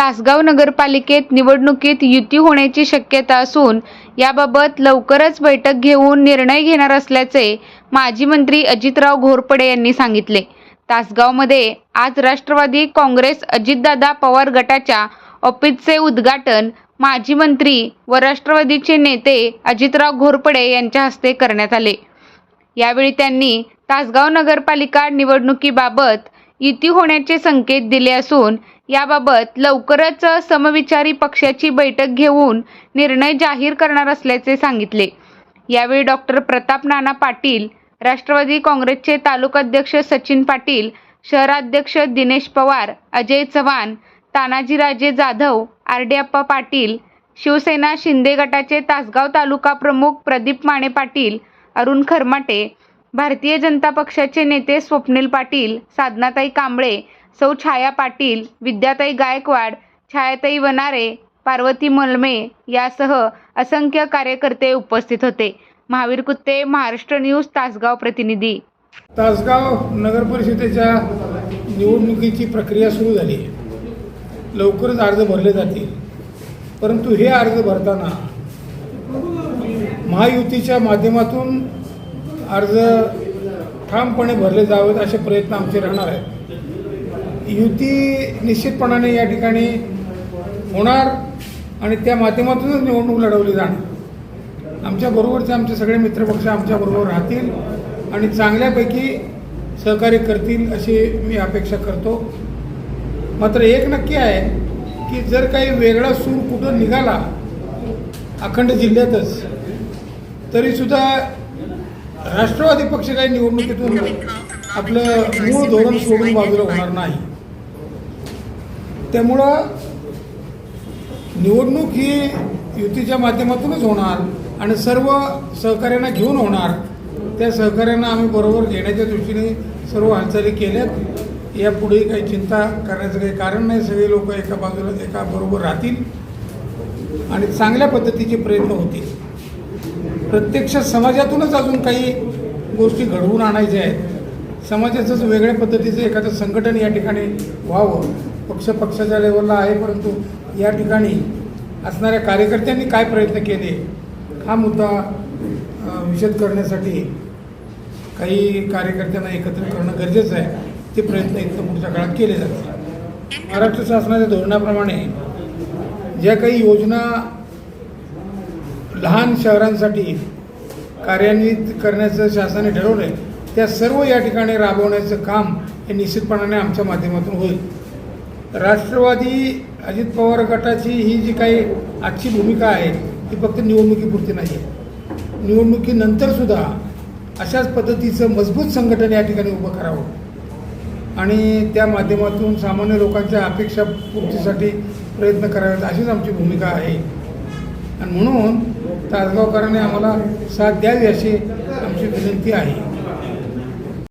तासगाव नगरपालिकेत निवडणुकीत युती होण्याची शक्यता असून याबाबत लवकरच बैठक घेऊन निर्णय घेणार असल्याचे माजी मंत्री अजितराव घोरपडे यांनी सांगितले. तासगावमध्ये आज राष्ट्रवादी काँग्रेस अजितदादा पवार गटाच्या ऑफिसचे उद्घाटन माजी मंत्री व राष्ट्रवादीचे नेते अजितराव घोरपडे यांच्या हस्ते करण्यात आले. यावेळी त्यांनी तासगाव नगरपालिका निवडणुकीबाबत युती होण्याचे संकेत दिले असून याबाबत लवकरच समविचारी पक्षाची बैठक घेऊन निर्णय जाहीर करणार असल्याचे सांगितले. यावेळी डॉक्टर प्रताप नाना पाटील राष्ट्रवादी काँग्रेसचे तालुकाध्यक्ष सचिन पाटील शहराध्यक्ष दिनेश पवार अजय चव्हाण तानाजीराजे जाधव आरडीअप्पा पाटील शिवसेना शिंदे गटाचे तासगाव तालुका प्रमुख प्रदीप माने पाटील अरुण खरमाटे भारतीय जनता पक्षाचे नेते स्वप्नील पाटील साधनाताई कांबळे सौ छाया पाटील विद्याताई गायकवाड छायाताई वनारे पार्वती मलमे यासह असंख्य कार्यकर्ते उपस्थित होते. महावीर कुत्ते महाराष्ट्र न्यूज तासगाव प्रतिनिधी. तासगाव नगर परिषदेच्या निवडणुकीची प्रक्रिया सुरू झाली. आहे लवकरच अर्ज भरले जातील. परंतु हे अर्ज भरताना महायुतीच्या माध्यमातून अर्ज ठामपणे भरले जावेत असे प्रयत्न आमचे राहणार आहेत. युती निश्चितपणाने या ठिकाणी होणार आणि त्या माध्यमातूनच निवडणूक लढवली जाणार. आमच्याबरोबरचे आमचे सगळे मित्रपक्ष आमच्याबरोबर राहतील आणि चांगल्यापैकी सहकार्य करतील अशी मी अपेक्षा करतो. मात्र एक नक्की आहे की जर काही वेगळा सूर कुठं निघाला अखंड जिल्ह्यातच तरीसुद्धा राष्ट्रवादी पक्ष काही निवडणुकीतून आपलं मूळ धोरण सोडून बाजूला होणार नाही. त्यामुळं निवडणूक ही युतीच्या माध्यमातूनच होणार आणि सर्व सहकार्यांना घेऊन होणार. त्या सहकार्यांना आम्ही बरोबर घेण्याच्या दृष्टीने सर्व हालचाली केल्यात. यापुढे काही चिंता करण्याचं काही कारण नाही. सगळे लोक एका बाजूला एका बरोबर राहतील आणि चांगल्या पद्धतीचे प्रयत्न होतील. प्रत्यक्ष समाजातूनच अजून काही गोष्टी घडवून आणायच्या आहेत. समाजाचंच वेगळ्या पद्धतीचं एखादं संघटन या ठिकाणी व्हावं पक्ष पक्षाच्या लेवलला आहे परंतु या ठिकाणी असणाऱ्या कार्यकर्त्यांनी काय प्रयत्न केले हा मुद्दा अ, विशद करण्यासाठी काही कार्यकर्त्यांना एकत्र करणं गरजेचं आहे. ते प्रयत्न इथं पुढच्या काळात केले जातात महाराष्ट्र शासनाच्या धोरणाप्रमाणे ज्या काही योजना लहान शहरांसाठी कार्यान्वित करण्याचं शासनाने ठरवलं आहे त्या सर्व या ठिकाणी राबवण्याचं काम हे निश्चितपणाने आमच्या माध्यमातून होईल. राष्ट्रवादी अजित पवार गटाची ही जी काही आजची भूमिका आहे ती फक्त निवडणुकीपुरती नाही आहे निवडणुकीनंतरसुद्धा अशाच पद्धतीचं मजबूत संघटन या ठिकाणी उभं करावं. आणि त्या माध्यमातून सामान्य लोकांच्या अपेक्षा पूर्तीसाठी प्रयत्न करावेत अशीच आमची भूमिका आहे. आणि म्हणून तासगावकरांनी आम्हाला साथ द्यावी अशी आमची विनंती आहे.